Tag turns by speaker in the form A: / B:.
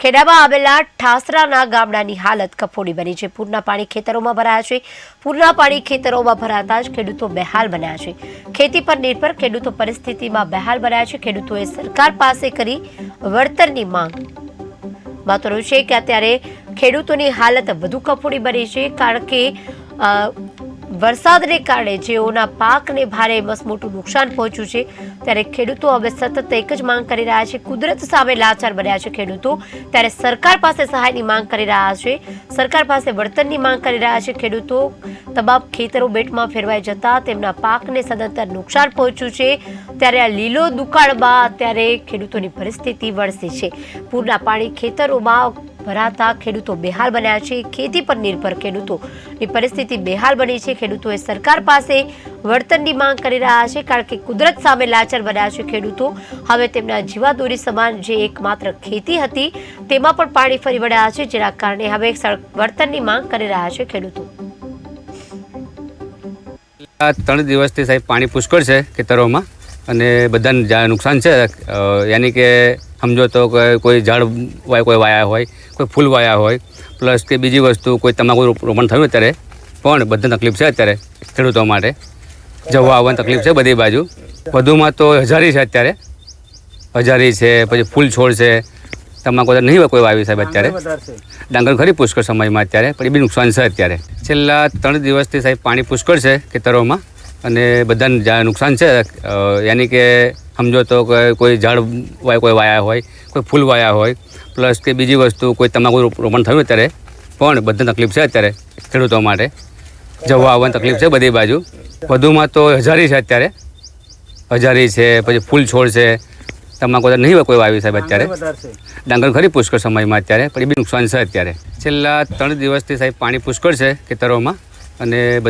A: ખેડામાં આવેલા ઠાસરાના ગામડાની હાલત કફોડી બની છે. પૂરના પાણી ખેતરોમાં ભરાયા છે. પૂરના પાણી ખેતરોમાં ભરાતા જ ખેડૂતો બેહાલ બન્યા છે. ખેતી પર નિર્ભર ખેડૂતો પરિસ્થિતિમાં બેહાલ બન્યા છે. ખેડૂતોએ સરકાર પાસે કરી વળતરની માંગ. મહત્વનું છે કે અત્યારે ખેડૂતોની હાલત વધુ કફોડી બની છે, કારણ કે વરસાદને કારણે જેઓના પાકને ભારે બસ મોટું નુકસાન પહોંચ્યું છે, ત્યારે ખેડૂતો હવે સતત એક જ માંગ કરી રહ્યા છે. કુદરત સામે લાચાર બન્યા છે ખેડૂતો. ત્યારે સરકાર પાસે સહાયની માંગ કરી રહ્યા છે. સરકાર પાસે વળતરની માંગ કરી રહ્યા છે. ખેડૂતો તમામ ખેતરો બેટમાં ફેરવાઈ જતા તેમના પાકને સદંતર નુકસાન પહોંચ્યું છે. ત્યારે આ લીલો દુકાળમાં અત્યારે ખેડૂતોની પરિસ્થિતિ વણસી છે. પૂરના પાણી ખેતરોમાં ભરાતા ખેડૂતો બેહાલ બન્યા છે. ખેતી પર નિર્ભર ખેડૂતોની પરિસ્થિતિ બેહાલ બની છે. ખેડૂતોએ સરકાર પાસે વળતરની માંગ કરી રહ્યા છે કારણ કે કુદરત સામે લાચાર બન્યા છે ખેડૂતો. હવે તેમના જીવાદોરી સમાન જે એકમાત્ર ખેતી હતી, તેમાં પણ પાણી ફરી વળ્યા છે, જેના કારણે હવે વળતરની માંગ કરી રહ્યા છે ખેડૂતો.
B: ત્રણ દિવસથી સાહેબ પાણી પુષ્કળ છે ખેતરોમાં. અને બધાને જ્યાં નુકસાન છે. યાની કે સમજો તો કે કોઈ ઝાડ વાય કોઈ વાયા હોય કોઈ ફૂલ વાયા હોય પ્લસ કે બીજી વસ્તુ કોઈ તમાકુ રોપણ થયું અત્યારે પણ બધા તકલીફ છે અત્યારે ખેડૂતો માટે. જવા આવવાની તકલીફ છે બધી બાજુ. વધુમાં તો હજારી છે અત્યારે. હજારી છે પછી ફૂલ છોડ છે. તમાકુ નહીં કોઈ વાવી સાહેબ અત્યારે. ડાંગર ખરી પુષ્કળ સમયમાં અત્યારે પણ એ બી નુકસાન છે અત્યારે. છેલ્લા ત્રણ દિવસથી સાહેબ પાણી પુષ્કળ છે ખેતરોમાં. અને બધાને નુકસાન છે. યાની કે સમજો તો કે કોઈ ઝાડ વાય, કોઈ વાયા હોય, કોઈ ફૂલ વાયા હોય, પ્લસ કે બીજી વસ્તુ કોઈ તમાકુ રોપ- રોપણ થયું અત્યારે, પણ બધા તકલીફ છે અત્યારે ખેડૂતો માટે. જવા આવવાની તકલીફ છે બધી બાજુ. વધુમાં તો હજારી છે અત્યારે. હજારી છે, પછી ફૂલ છોડ છે. તમાકુ નહીં કોઈ વાવી સાહેબ અત્યારે. ડાંગર ખરી પુષ્કળ સમયમાં અત્યારે, પણ એ બી નુકસાન છે અત્યારે. છેલ્લા ત્રણ દિવસથી સાહેબ પાણી પુષ્કળ છે ખેતરોમાં અને